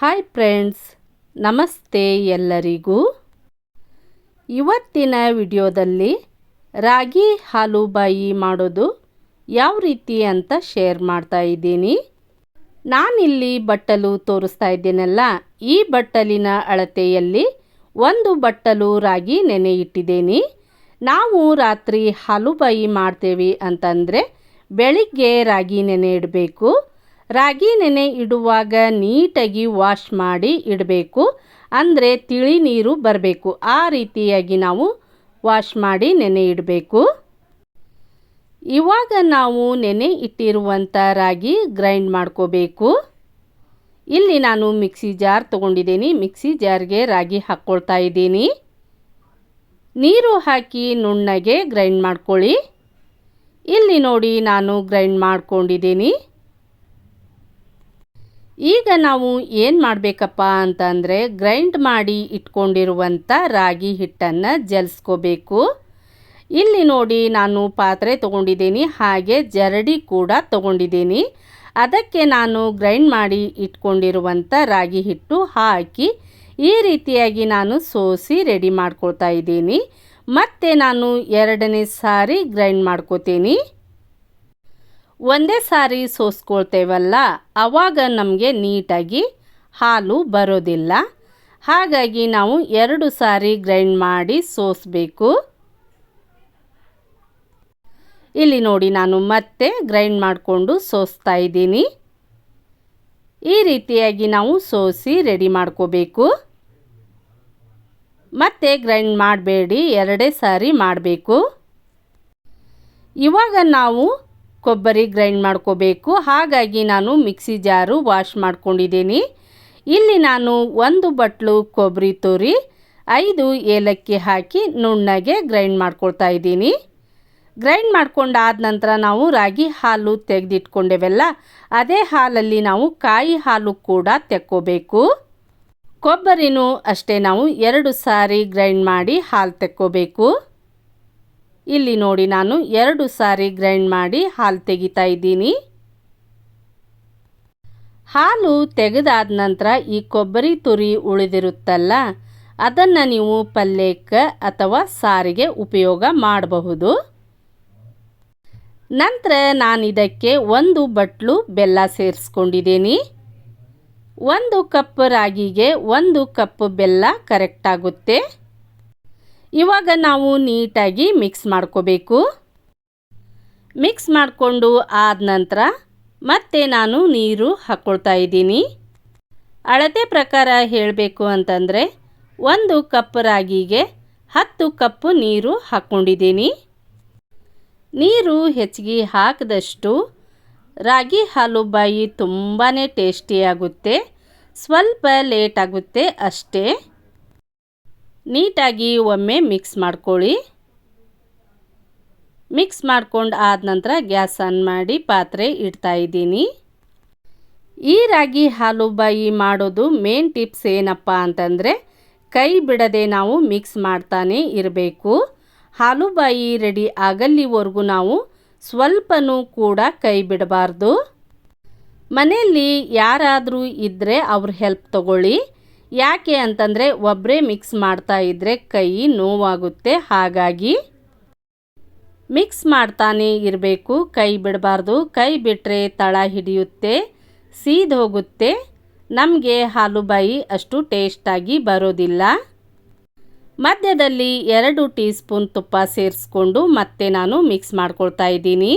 Hi friends ನಮಸ್ತೆ ಎಲ್ಲರಿಗೂ. ಇವತ್ತಿನ ವಿಡಿಯೋದಲ್ಲಿ ರಾಗಿ ಹಾಲುಬಾಯಿ ಮಾಡೋದು ಯಾವ ರೀತಿ ಅಂತ ಶೇರ್ ಮಾಡ್ತಾ ಇದ್ದೀನಿ. ನಾನಿಲ್ಲಿ ಬಟ್ಟಲು ತೋರಿಸ್ತಾ ಇದ್ದೇನಲ್ಲ, ಈ ಬಟ್ಟಲಿನ ಅಳತೆಯಲ್ಲಿ ಒಂದು ಬಟ್ಟಲು ರಾಗಿ ನೆನೆ ಇಟ್ಟಿದ್ದೀನಿ. ನಾವು ರಾತ್ರಿ ಹಾಲುಬಾಯಿ ಮಾಡ್ತೇವೆ ಅಂತಂದರೆ ಬೆಳಿಗ್ಗೆ ರಾಗಿ ನೆನೆ ಇಡಬೇಕು ರಾಗಿ ನೆನೆ ಇಡುವಾಗ ನೀಟಾಗಿ ವಾಶ್ ಮಾಡಿ ಇಡಬೇಕು. ಅಂದರೆ ತಿಳಿ ನೀರು ಬರಬೇಕು. ಆ ರೀತಿಯಾಗಿ ನಾವು ವಾಶ್ ಮಾಡಿ ನೆನೆ ಇಡಬೇಕು. ಇವಾಗ ನಾವು ನೆನೆ ಇಟ್ಟಿರುವಂಥ ರಾಗಿ ಗ್ರೈಂಡ್ ಮಾಡ್ಕೋಬೇಕು. ಇಲ್ಲಿ ನಾನು ಮಿಕ್ಸಿ ಜಾರ್ ತಗೊಂಡಿದ್ದೀನಿ. ಮಿಕ್ಸಿ ಜಾರ್ಗೆ ರಾಗಿ ಹಾಕ್ಕೊಳ್ತಾ ಇದ್ದೀನಿ. ನೀರು ಹಾಕಿ ನುಣ್ಣಗೆ ಗ್ರೈಂಡ್ ಮಾಡ್ಕೊಳ್ಳಿ. ಇಲ್ಲಿ ನೋಡಿ ನಾನು ಗ್ರೈಂಡ್ ಮಾಡ್ಕೊಂಡಿದ್ದೀನಿ. ಈಗ ನಾವು ಏನು ಮಾಡಬೇಕಪ್ಪ ಅಂತಂದರೆ ಗ್ರೈಂಡ್ ಮಾಡಿ ಇಟ್ಕೊಂಡಿರುವಂಥ ರಾಗಿ ಹಿಟ್ಟನ್ನು ಜಲ್ಸ್ಕೋಬೇಕು. ಇಲ್ಲಿ ನೋಡಿ ನಾನು ಪಾತ್ರೆ ತೊಗೊಂಡಿದ್ದೀನಿ, ಹಾಗೆ ಜರಡಿ ಕೂಡ ತೊಗೊಂಡಿದ್ದೀನಿ. ಅದಕ್ಕೆ ನಾನು ಗ್ರೈಂಡ್ ಮಾಡಿ ಇಟ್ಕೊಂಡಿರುವಂಥ ರಾಗಿ ಹಿಟ್ಟು ಹಾಕಿ ಈ ರೀತಿಯಾಗಿ ನಾನು ಸೋಸಿ ರೆಡಿ ಮಾಡ್ಕೊಳ್ತಾ ಇದ್ದೀನಿ. ಮತ್ತು ನಾನು ಎರಡನೇ ಸಾರಿ ಗ್ರೈಂಡ್ ಮಾಡ್ಕೋತೀನಿ. ಒಂದೇ ಸಾರಿ ಸೋಸ್ಕೊಳ್ತೇವಲ್ಲ ಆವಾಗ ನಮಗೆ ನೀಟಾಗಿ ಹಾಲು ಬರೋದಿಲ್ಲ. ಹಾಗಾಗಿ ನಾವು ಎರಡು ಸಾರಿ ಗ್ರೈಂಡ್ ಮಾಡಿ ಸೋಸಬೇಕು. ಇಲ್ಲಿ ನೋಡಿ ನಾನು ಮತ್ತೆ ಗ್ರೈಂಡ್ ಮಾಡಿಕೊಂಡು ಸೋಸ್ತಾ ಇದ್ದೀನಿ. ಈ ರೀತಿಯಾಗಿ ನಾವು ಸೋಸಿ ರೆಡಿ ಮಾಡ್ಕೋಬೇಕು. ಮತ್ತೆ ಗ್ರೈಂಡ್ ಮಾಡಬೇಡಿ, ಎರಡೇ ಸಾರಿ ಮಾಡಬೇಕು. ಇವಾಗ ನಾವು ಕೊಬ್ಬರಿ ಗ್ರೈಂಡ್ ಮಾಡ್ಕೋಬೇಕು. ಹಾಗಾಗಿ ನಾನು ಮಿಕ್ಸಿ ಜಾರು ವಾಶ್ ಮಾಡ್ಕೊಂಡಿದ್ದೀನಿ. ಇಲ್ಲಿ ನಾನು ಒಂದು ಬಟ್ಲು ಕೊಬ್ಬರಿ ತುರಿ, ಐದು ಏಲಕ್ಕಿ ಹಾಕಿ ನುಣ್ಣಗೆ ಗ್ರೈಂಡ್ ಮಾಡ್ಕೊಳ್ತಾ ಇದ್ದೀನಿ. ಗ್ರೈಂಡ್ ಮಾಡ್ಕೊಂಡಾದ ನಂತರ ನಾವು ರಾಗಿ ಹಾಲು ತೆಗೆದಿಟ್ಕೊಂಡೆವಲ್ಲ, ಅದೇ ಹಾಲಲ್ಲಿ ನಾವು ಕಾಯಿ ಹಾಲು ಕೂಡ ತೆಕ್ಕೋಬೇಕು. ಕೊಬ್ಬರಿನೂ ಅಷ್ಟೇ ನಾವು ಎರಡು ಸಾರಿ ಗ್ರೈಂಡ್ ಮಾಡಿ ಹಾಲು ತೆಕ್ಕೋಬೇಕು. ಇಲ್ಲಿ ನೋಡಿ ನಾನು ಎರಡು ಸಾರಿ ಗ್ರೈಂಡ್ ಮಾಡಿ ಹಾಲು ತೆಗಿತಾ ಇದ್ದೀನಿ. ಹಾಲು ತೆಗೆದಾದ ನಂತರ ಈ ಕೊಬ್ಬರಿ ತುರಿ ಉಳಿದಿರುತ್ತಲ್ಲ, ಅದನ್ನು ನೀವು ಪಲ್ಯಕ್ಕೆ ಅಥವಾ ಸಾರಿಗೆ ಉಪಯೋಗ ಮಾಡಬಹುದು. ನಂತರ ನಾನು ಇದಕ್ಕೆ ಒಂದು ಬಟ್ಲು ಬೆಲ್ಲ ಸೇರಿಸ್ಕೊಂಡಿದ್ದೀನಿ. ಒಂದು ಕಪ್ ರಾಗಿಗೆ ಒಂದು ಕಪ್ ಬೆಲ್ಲ ಕರೆಕ್ಟ್ ಆಗುತ್ತೆ. ಇವಾಗ ನಾವು ನೀಟಾಗಿ ಮಿಕ್ಸ್ ಮಾಡ್ಕೋಬೇಕು. ಮಿಕ್ಸ್ ಮಾಡಿಕೊಂಡು ಆದ ನಂತರ ಮತ್ತೆ ನಾನು ನೀರು ಹಾಕ್ಕೊಳ್ತಾ ಇದ್ದೀನಿ. ಅಳತೆ ಪ್ರಕಾರ ಹೇಳಬೇಕು ಅಂತಂದರೆ ಒಂದು ಕಪ್ ರಾಗಿಗೆ ಹತ್ತು ಕಪ್ ನೀರು ಹಾಕ್ಕೊಂಡಿದ್ದೀನಿ ನೀರು ಹೆಚ್ಚಿಗೆ ಹಾಕಿದಷ್ಟು ರಾಗಿ ಹಾಲು ಬಾಯಿ ತುಂಬಾ ಟೇಸ್ಟಿಯಾಗುತ್ತೆ ಸ್ವಲ್ಪ ಲೇಟ್ ಆಗುತ್ತೆ ಅಷ್ಟೇ. ನೀಟಾಗಿ ಒಮ್ಮೆ ಮಿಕ್ಸ್ ಮಾಡ್ಕೊಳ್ಳಿ. ಮಿಕ್ಸ್ ಮಾಡ್ಕೊಂಡು ಆದ ನಂತರ ಗ್ಯಾಸ್ ಆನ್ ಮಾಡಿ ಪಾತ್ರೆ ಇಡ್ತಾ ಇದ್ದೀನಿ. ಈ ರಾಗಿ ಹಾಲುಬಾಯಿ ಮಾಡೋದು ಮೇನ್ ಟಿಪ್ಸ್ ಏನಪ್ಪ ಅಂತಂದರೆ, ಕೈ ಬಿಡದೆ ನಾವು ಮಿಕ್ಸ್ ಮಾಡ್ತಾನೆ ಇರಬೇಕು. ಹಾಲುಬಾಯಿ ರೆಡಿ ಆಗಲ್ಲಿವರೆಗೂ ನಾವು ಸ್ವಲ್ಪನೂ ಕೂಡ ಕೈ ಬಿಡಬಾರ್ದು. ಮನೆಯಲ್ಲಿ ಯಾರಾದರೂ ಇದ್ದರೆ ಅವ್ರ ಹೆಲ್ಪ್ ತಗೊಳ್ಳಿ. ಯಾಕೆ ಅಂತಂದರೆ ಒಬ್ಬರೇ ಮಿಕ್ಸ್ ಮಾಡ್ತಾ ಇದ್ದರೆ ಕೈ ನೋವಾಗುತ್ತೆ. ಹಾಗಾಗಿ ಮಿಕ್ಸ್ ಮಾಡ್ತಾನೆ ಇರಬೇಕು. ಕೈ ಬಿಡಬಾರ್ದು. ಕೈ ಬಿಟ್ಟರೆ ತಳ ಹಿಡಿಯುತ್ತೆ, ಸೀದ್ ಹೋಗುತ್ತೆ. ನಮಗೆ ಹಾಲುಬಾಯಿ ಅಷ್ಟು ಟೇಸ್ಟಾಗಿ ಬರೋದಿಲ್ಲ. ಮಧ್ಯದಲ್ಲಿ ಎರಡು ಟೀ ಸ್ಪೂನ್ ತುಪ್ಪ ಸೇರಿಸ್ಕೊಂಡು ಮತ್ತೆ ನಾನು ಮಿಕ್ಸ್ ಮಾಡ್ಕೊಳ್ತಾ ಇದ್ದೀನಿ.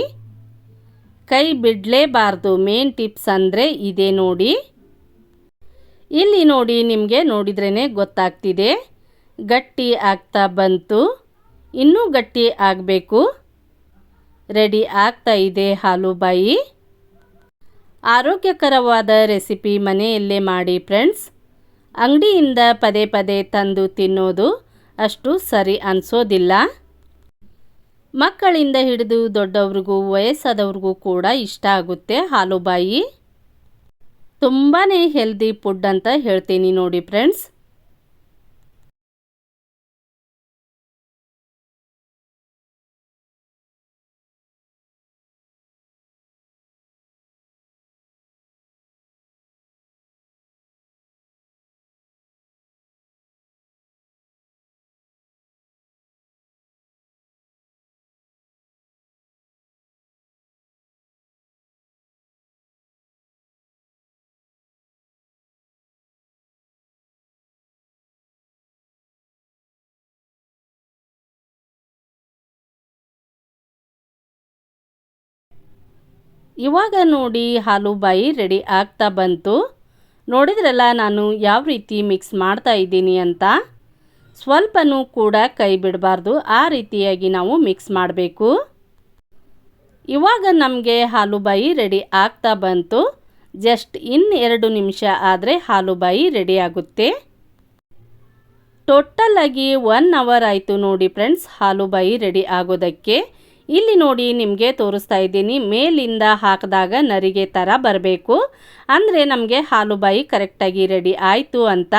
ಕೈ ಬಿಡಲೇಬಾರ್ದು. ಮೇನ್ ಟಿಪ್ಸ್ ಅಂದರೆ ಇದೆ ನೋಡಿ. ಇಲ್ಲಿ ನೋಡಿ ನಿಮಗೆ ನೋಡಿದ್ರೇ ಗೊತ್ತಾಗ್ತಿದೆ. ಗಟ್ಟಿ ಆಗ್ತಾ ಬಂತು. ಇನ್ನೂ ಗಟ್ಟಿ ಆಗಬೇಕು. ರೆಡಿ ಆಗ್ತಾ ಇದೆ ಹಾಲುಬಾಯಿ ಆರೋಗ್ಯಕರವಾದ ರೆಸಿಪಿ ಮನೆಯಲ್ಲೇ ಮಾಡಿ ಫ್ರೆಂಡ್ಸ್. ಅಂಗಡಿಯಿಂದ ಪದೇ ಪದೇ ತಂದು ತಿನ್ನೋದು ಅಷ್ಟು ಸರಿ ಅನಿಸೋದಿಲ್ಲ. ಮಕ್ಕಳಿಂದ ಹಿಡಿದು ದೊಡ್ಡವ್ರಿಗೂ, ವಯಸ್ಸಾದವ್ರಿಗೂ ಕೂಡ ಇಷ್ಟ ಆಗುತ್ತೆ ಹಾಲುಬಾಯಿ ತುಂಬಾ ಹೆಲ್ದಿ ಫುಡ್ ಅಂತ ಹೇಳ್ತೀನಿ ನೋಡಿ ಫ್ರೆಂಡ್ಸ್ ಇವಾಗ ನೋಡಿ ಹಾಲುಬಾಯಿ ರೆಡಿ ಆಗ್ತಾ ಬಂತು. ನೋಡಿದ್ರಲ್ಲ ನಾನು ಯಾವ ರೀತಿ ಮಿಕ್ಸ್ ಮಾಡ್ತಾ ಇದ್ದೀನಿ ಅಂತ? ಸ್ವಲ್ಪನೂ ಕೂಡ ಕೈ ಬಿಡಬಾರ್ದು. ಆ ರೀತಿಯಾಗಿ ನಾವು ಮಿಕ್ಸ್ ಮಾಡಬೇಕು. ಇವಾಗ ನಮಗೆ ಹಾಲುಬಾಯಿ ರೆಡಿ ಆಗ್ತಾ ಬಂತು. ಜಸ್ಟ್ ಇನ್ನೆರಡು ನಿಮಿಷ ಆದರೆ ಹಾಲುಬಾಯಿ ರೆಡಿ ಆಗುತ್ತೆ. ಟೋಟಲ್ ಆಗಿ ಒನ್ ಅವರ್ ಆಯಿತು ನೋಡಿ ಫ್ರೆಂಡ್ಸ್ ಹಾಲುಬಾಯಿ ರೆಡಿ ಆಗೋದಕ್ಕೆ. ಇಲ್ಲಿ ನೋಡಿ ನಿಮಗೆ ತೋರಿಸ್ತಾ ಇದ್ದೀನಿ, ಮೇಲಿಂದ ಹಾಕಿದಾಗ ನರಿಗೆ ಥರ ಬರಬೇಕು. ಅಂದರೆ ನಮಗೆ ಹಾಲುಬಾಯಿ ಕರೆಕ್ಟಾಗಿ ರೆಡಿ ಆಯಿತು ಅಂತ.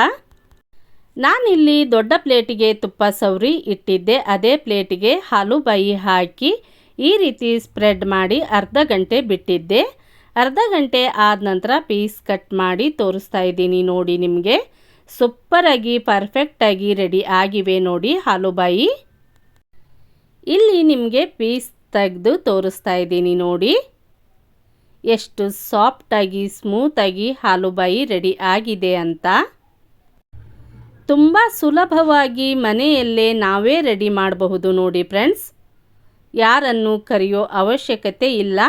ನಾನಿಲ್ಲಿ ದೊಡ್ಡ ಪ್ಲೇಟಿಗೆ ತುಪ್ಪ ಸವರಿ ಇಟ್ಟಿದ್ದೆ, ಅದೇ ಪ್ಲೇಟಿಗೆ ಹಾಲುಬಾಯಿ ಹಾಕಿ ಈ ರೀತಿ ಸ್ಪ್ರೆಡ್ ಮಾಡಿ ಅರ್ಧ ಗಂಟೆ ಬಿಟ್ಟಿದ್ದೆ. ಅರ್ಧ ಗಂಟೆ ಆದ ನಂತರ ಪೀಸ್ ಕಟ್ ಮಾಡಿ ತೋರಿಸ್ತಾ ಇದ್ದೀನಿ ನೋಡಿ ನಿಮಗೆ. ಸೂಪರಾಗಿ ಪರ್ಫೆಕ್ಟಾಗಿ ರೆಡಿ ಆಗಿವೆ ನೋಡಿ ಹಾಲುಬಾಯಿ ಇಲ್ಲಿ ನಿಮಗೆ ಪೀಸ್ ತೆಗೆದು ತೋರಿಸ್ತಾ ಇದ್ದೀನಿ ನೋಡಿ. ಎಷ್ಟು ಸಾಫ್ಟಾಗಿ ಸ್ಮೂತಾಗಿ ಹಾಲುಬಾಯಿ ರೆಡಿ ಆಗಿದೆ ಅಂತ. ತುಂಬ ಸುಲಭವಾಗಿ ಮನೆಯಲ್ಲೇ ನಾವೇ ರೆಡಿ ಮಾಡಬಹುದು ನೋಡಿ ಫ್ರೆಂಡ್ಸ್ ಯಾರನ್ನು ಕರೆಯೋ ಅವಶ್ಯಕತೆ ಇಲ್ಲ,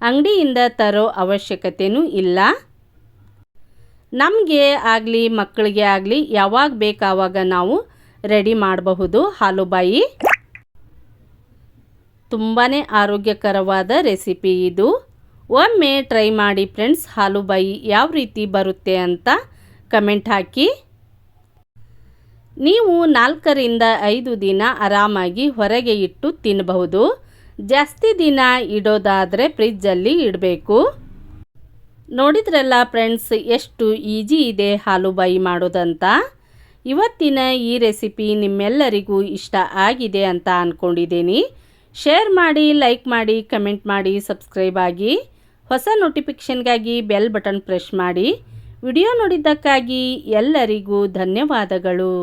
ಅಂಗಡಿಯಿಂದ ತರೋ ಅವಶ್ಯಕತೆಯೂ ಇಲ್ಲ. ನಮಗೆ ಆಗಲಿ, ಮಕ್ಕಳಿಗೆ ಆಗಲಿ ಯಾವಾಗ ಬೇಕಾವಾಗ ನಾವು ರೆಡಿ ಮಾಡಬಹುದು ಹಾಲುಬಾಯಿ ತುಂಬಾ ಆರೋಗ್ಯಕರವಾದ ರೆಸಿಪಿ ಇದು. ಒಮ್ಮೆ ಟ್ರೈ ಮಾಡಿ ಫ್ರೆಂಡ್ಸ್ ಹಾಲುಬಾಯಿ ಯಾವ ರೀತಿ ಬರುತ್ತೆ ಅಂತ ಕಮೆಂಟ್ ಹಾಕಿ. ನೀವು ನಾಲ್ಕರಿಂದ ಐದು ದಿನ ಆರಾಮಾಗಿ ಹೊರಗೆ ಇಟ್ಟು ತಿನ್ನಬಹುದು ಜಾಸ್ತಿ ದಿನ ಇಡೋದಾದರೆ ಫ್ರಿಜ್ಜಲ್ಲಿ ಇಡಬೇಕು. ನೋಡಿದ್ರಲ್ಲ ಫ್ರೆಂಡ್ಸ್, ಎಷ್ಟು ಈಜಿ ಇದೆ ಹಾಲುಬಾಯಿ ಮಾಡೋದಂತ. ಇವತ್ತಿನ ಈ ರೆಸಿಪಿ ನಿಮ್ಮೆಲ್ಲರಿಗೂ ಇಷ್ಟ ಆಗಿದೆ ಅಂತ ಅಂದ್ಕೊಂಡಿದ್ದೀನಿ ಶೇರ್ ಮಾಡಿ ಲೈಕ್ ಮಾಡಿ ಕಮೆಂಟ್ ಮಾಡಿ ಸಬ್ಸ್ಕ್ರೈಬ್ ಆಗಿ ಹೊಸ ನೋಟಿಫಿಕೇಷನ್ಗಾಗಿ ಬೆಲ್ ಬಟನ್ ಪ್ರೆಸ್ ಮಾಡಿ. ವಿಡಿಯೋ ನೋಡಿದ್ದಕ್ಕಾಗಿ ಎಲ್ಲರಿಗೂ ಧನ್ಯವಾದಗಳು.